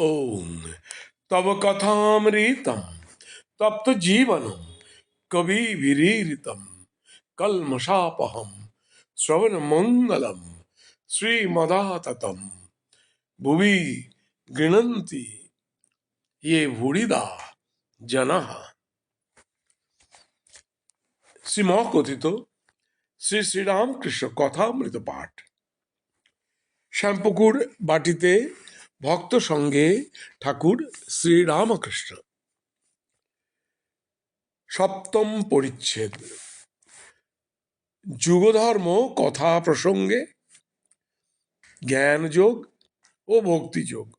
ওম তব কথামৃতম তপ্ত জীবনম কবি বিরীরিতম কলমশাপহম শ্রবণমঙ্গলম শ্রীমদাততম ভুবি গৃণন্তি ইয়ে ভুড়িদা জনা শ্রীমকথিত শ্রী শ্রীরামকৃষ্ণ কথামৃত পাঠ শ্যাম্পুকুর বাটিতে ভক্ত সঙ্গে ঠাকুর শ্রীরামকৃষ্ণ। সপ্তম পরিচ্ছেদ। যুগধর্ম কথা প্রসঙ্গে, জ্ঞানযোগ ও ভক্তিযোগ।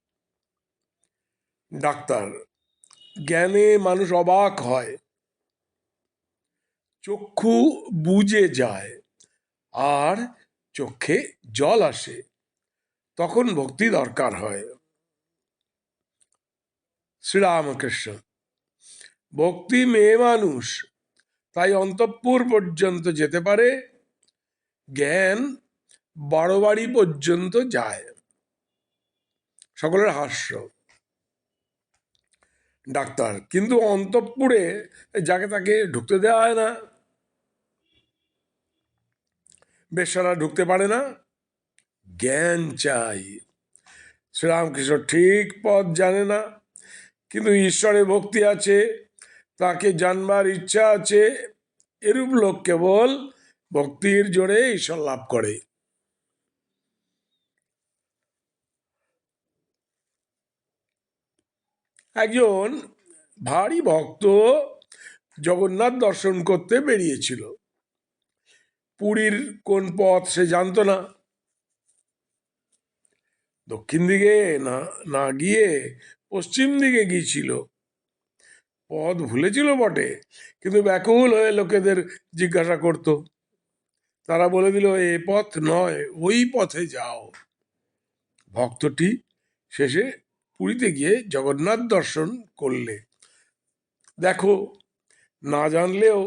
ডাক্তার, জ্ঞানে মানুষ অবাক হয়। চক্ষু বুজে যায়, আর চোখে জল আসে। তখন ভক্তি দরকার হয়। শ্রীরামকৃষ্ণ, ভক্তি মেয়ে মানুষ, তাই অন্তঃপুর পর্যন্ত যেতে পারে, জ্ঞান বারো বাড়ি পর্যন্ত যায়। সকলের হাস্য। ডাক্তার, কিন্তু অন্তঃপুরে যাকে তাকে ঢুকতে দেওয়া হয় না। বেশ্যারা ঢুকতে পারে না। জ্ঞান চাই। শ্রীরামকৃষ্ণ ঠিক পথ জানে না, কিন্তু ঈশ্বরে ভক্তি আছে, তাকে জানবার ইচ্ছা আছে, এরূপ লোক কেবল ভক্তির জোরে ঈশ্বর লাভ করে। একজন ভারী ভক্ত জগন্নাথ দর্শন করতে বেরিয়েছিল। পুরীর কোন পথ সে জানতো না। দক্ষিণ দিকে না না গিয়ে পশ্চিম দিকে গিয়েছিল। পথ ভুলেছিল বটে, কিন্তু ব্যাকুল হয়ে লোকেদের জিজ্ঞাসা করত। তারা বলে দিল, এ পথ নয়, ওই পথে যাও। ভক্তটি শেষে পুরীতে গিয়ে জগন্নাথ দর্শন করলে। দেখো, না জানলেও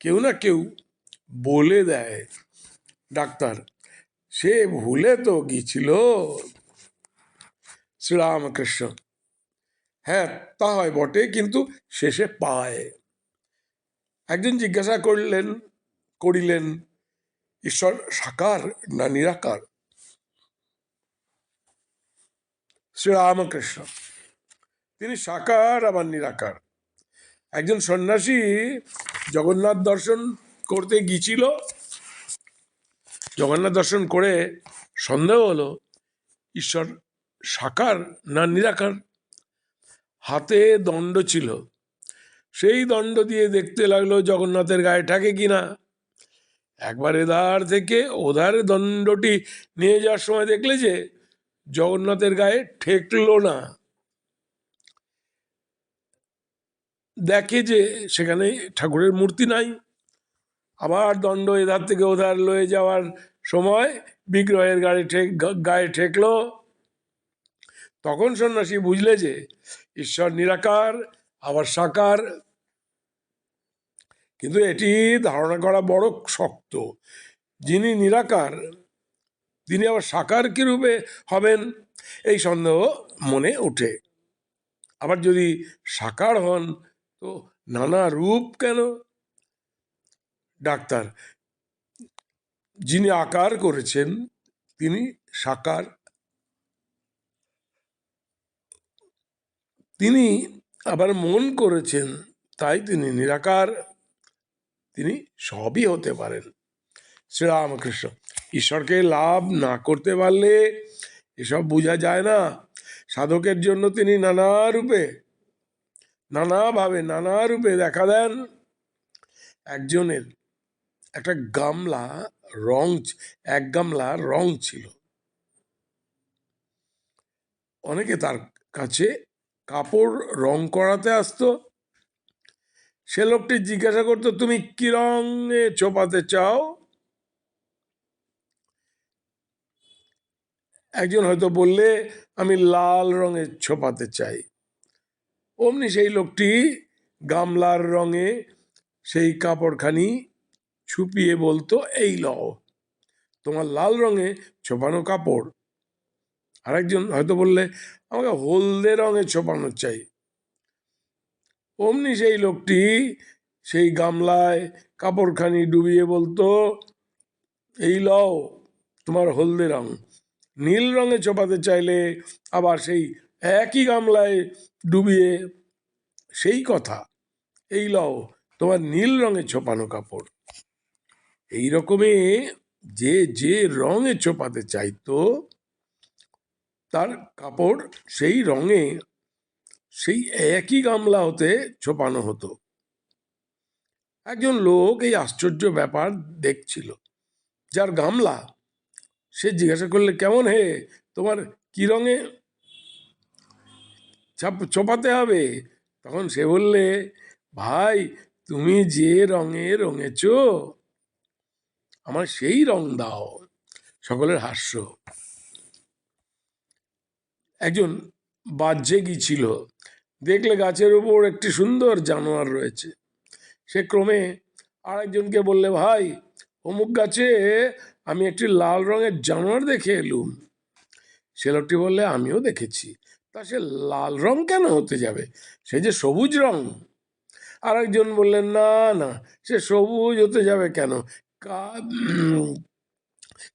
কেউ না কেউ বলে দেয়, ডাক্তার, সে ভুলে তো গিয়েছিল শ্রীরামকৃষ্ণ। হ্যাঁ তা হয় বটে, কিন্তু শেষে পায়। একজন জিজ্ঞাসা করলেন, করিলেন, ঈশ্বর সাকার না নিরাকার? শ্রীরামকৃষ্ণ, তিনি সাকার, আবার নিরাকার। একজন সন্ন্যাসী জগন্নাথ দর্শন করতে গিয়েছিল। জগন্নাথ দর্শন করে সন্দেহ হলো, ঈশ্বর সাকার না নিরাকার? হাতে দণ্ড ছিল। সেই দণ্ড দিয়ে দেখতে লাগল জগন্নাথের গায়ে ঠাকে কিনা। একবার এধার থেকে ওধারে দণ্ডটি নিয়ে যাওয়ার সময় দেখলে যে জগন্নাথের গায়ে ঠেকলো না। দেখে যে সেখানে ঠাকুরের মূর্তি নাই। আবার দণ্ড এধার থেকে ওধার লয়ে যাওয়ার সময় বিগ্রহের গাড়ি ঠেক গায়ে ঠেকলো। তখন সন্ন্যাসী বুঝলে যে ঈশ্বর নিরাকার, আবার সাকার। কিন্তু এটি ধারণা করা বড় শক্ত। যিনি নিরাকার, তিনি আবার সাকার রূপে হবেন? এই সন্দেহ মনে ওঠে। আবার যদি সাকার হন, তো নানা রূপ কেন? ডাক্তার, যিনি আকার করেছেন, তিনি সাকার। তিনি আবার মন করেছেন, তাই তিনি নিরাকার। তিনি সবই হতে পারেন। শ্রীরামকৃষ্ণ, ঈশ্বরকে লাভ না করতে পারলে এসব বোঝা যায় না। সাধকের জন্য তিনি নানা রূপে নানাভাবে নানা রূপে দেখা দেন। একজনের একটা গামলা রং, এক গামলা রং ছিল। অনেকে তার কাছে কাপড় রং করাতে আসতো। সে লোকটি জিজ্ঞাসা করতো, তুমি কি রঙে চোপাতে চাও? একজন হয়তো বললে, আমি লাল রঙে ছোপাতে চাই। অমনি সেই লোকটি গামলার রঙে সেই কাপড়খানি ছুপিয়ে বলতো, এই লও, তোমার লাল রঙে ছোপানো কাপড়। আরেকজন হয়তো বললে, আমাকে হলদে রঙে ছোপানো চাই। অমনি সেই লোকটি সেই গামলায় কাপড়খানি ডুবিয়ে বলতো, এই লও তোমার হলদে রং। নীল রঙে চোপাতে চাইলে আবার সেই একই গামলায় ডুবিয়ে সেই কথা, এই লও তোমার নীল রঙে ছোপানো কাপড়। এই রকমই যে যে রঙে ছোপাতে চাইতো তার কাপড় সেই রঙে সেই একই গামলা হতে ছোপানো হতো। একজন লোক এই আশ্চর্য ব্যাপার দেখছিল। যার গামলা? সে জিজ্ঞাসা করলে, কেমন হে? তোমার কি রঙে ছাপ চোপাতে হবে? তখন সে বললে, ভাই, তুমি যে রঙে রঙেছ, আমার সেই রং দাও। সকলের হাস্য। একজন বাহ্যে গিয়েছিল দেখলে গাছের উপর একটি সুন্দর জানোয়ার রয়েছে। সে ক্রমে আরেকজনকে বললে, ভাই, অমুক গাছে আমি একটি লাল রঙের জানোয়ার দেখে এলুম। সে লোকটি বললে, আমিও দেখেছি। তা সে লাল রং কেন হতে যাবে? সে যে সবুজ রং। আরেকজন বললেন, না না, সে সবুজ হতে যাবে কেন?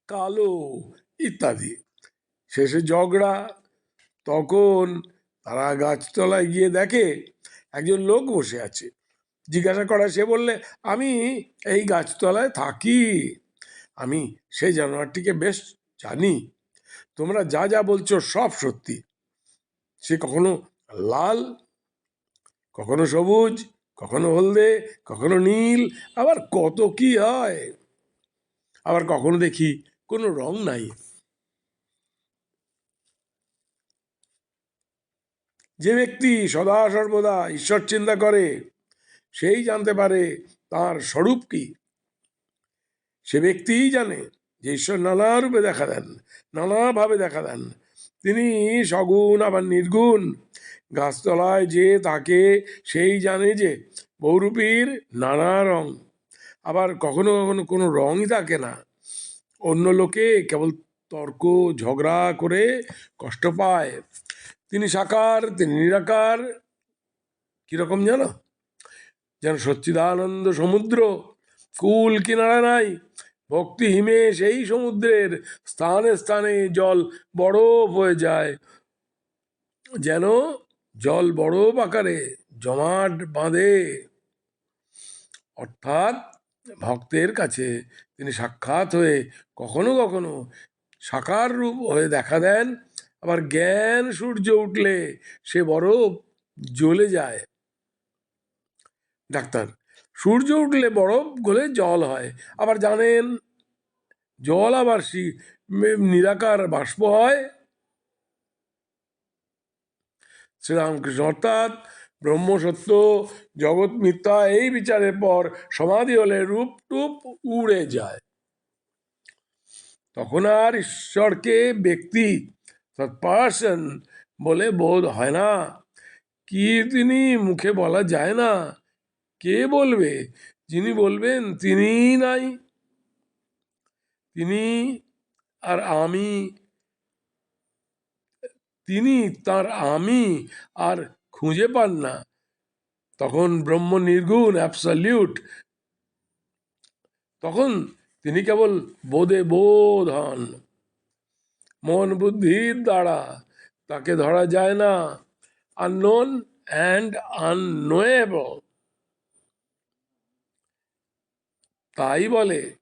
কালো ইত্যাদি। শেষে ঝগড়া তখন তারা গাছতলায় গিয়ে দেখে, একজন লোক বসে আছে। জিজ্ঞাসা করা, সে বললে, আমি এই গাছতলায় থাকি। আমি সেই জানোয়ারটিকে বেশ জানি। তোমরা যা যা বলছো সব সত্যি। সে কখনো লাল, কখনো সবুজ, কখনো হলদে, কখনো নীল, আবার কত কি হয়? আবার কখনো দেখি কোনো রং নাই। যে ব্যক্তি সদা সর্বদা ঈশ্বর চিন্তা করে, সেই জানতে পারে তার স্বরূপ কি। সে ব্যক্তিই জানে যে ঈশ্বর নানা রূপে দেখা দেন নানাভাবে দেখা দেন। তিনি সগুণ আবার নির্গুণ। গাছতলায় যে তাকে, সেই জানে যে বহুরূপীর নানা রং। আবার কখনো কখনো কোনো রঙই থাকে না। অন্য লোকে কেবল তর্ক, ঝগড়া করে কষ্ট পায়। তিনি সাকার, তিনি নিরাকার। কীরকম জানো? যেন সচ্চিদানন্দ সমুদ্র, কুল কিনারা নাই। ভক্তি হিমে সেই সমুদ্রের স্থানে স্থানে জল বরফ হয়ে যায়। যেন জল বরফ আকারে জমাট বাঁধে। অর্থাৎ ভক্তের কাছে তিনি সাক্ষাৎ হয়ে কখনো কখনো সাকার রূপ হয়ে দেখা দেন। আবার জ্ঞান সূর্য উঠলে সে বরফ জ্বলে যায়। ডাক্তার, সূর্য উঠলে বরফ গলে জল হয়। আবার জানেন, জল আবার নিরাকার বাষ্প হয়। শ্রীরামকৃষ্ণ, অর্থাৎ ব্রহ্ম সত্য জগৎ মিথ্যা, এই বিচারের পর সমাধি হলে রূপ টুপ উড়ে যায়। তখন আর ঈশ্বরকে, ব্যক্তি পার্সন বলে বোধ হয় না। কি তিনি মুখে বলা যায় না? কে বলবে? যিনি বলবেন তিনি নাই। তিনি আর আমি, তিনি তার আমি আর খুঁজে পান না। তখন ব্রহ্ম নির্গুণ অ্যাবসলিউট তখন তিনি কেবল বোধে বোধ হন। মন বুদ্ধির দ্বারা। তাকে ধরা যায় না। আননোন অ্যান্ড আননোয়েবল তাই বলে,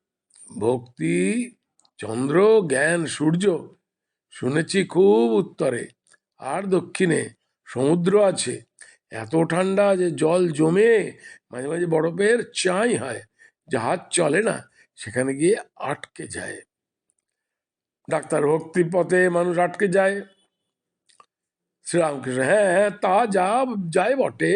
ভক্তি, চন্দ্র, জ্ঞান, সূর্য, শুনেছি খুব উত্তরে। আর দক্ষিণে সমুদ্র আছে। এত ঠান্ডা যে জল জমে মাঝে মাঝে বরফের চাই হয়। জাহাজ চলে না, সেখানে গিয়ে আটকে যায়। ডাক্তার ভক্তির পথে মানুষ আটকে যায়। শ্রীরামকৃষ্ণ হ্যাঁ হ্যাঁ তা যা, যায় বটে,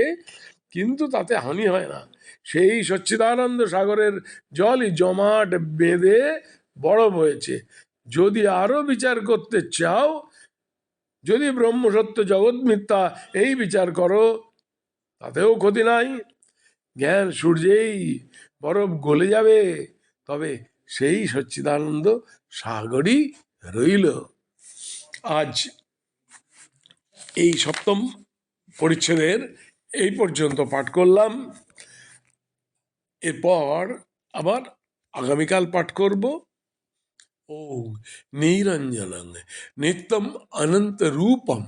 কিন্তু তাতে হানি হয় না। সেই সচ্চিদানন্দ সাগরের জলই জমাট বেঁধে বরফ হয়েছে। যদি আরও বিচার করতে চাও, যদি ব্রহ্মসত্য জগৎ মিথ্যা এই বিচার করো, তাতেও ক্ষতি নাই। জ্ঞান সূর্যেই বরফ গলে যাবে, তবে সেই সচ্চিদানন্দ সাগরই রইল। আজ এই সপ্তম পরিচ্ছেদের এই পর্যন্ত পাঠ করলাম। এরপর আবার আগামীকাল পাঠ করব। ও নিরঞ্জনং নিত্যম অনন্ত রূপম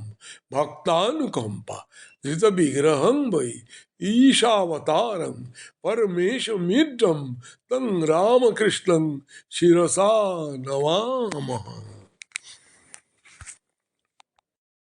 ভক্তানুকম্পা धृत विग्रहं वै ईशावतारं तंग राम कृष्ण शिरसा नवामः।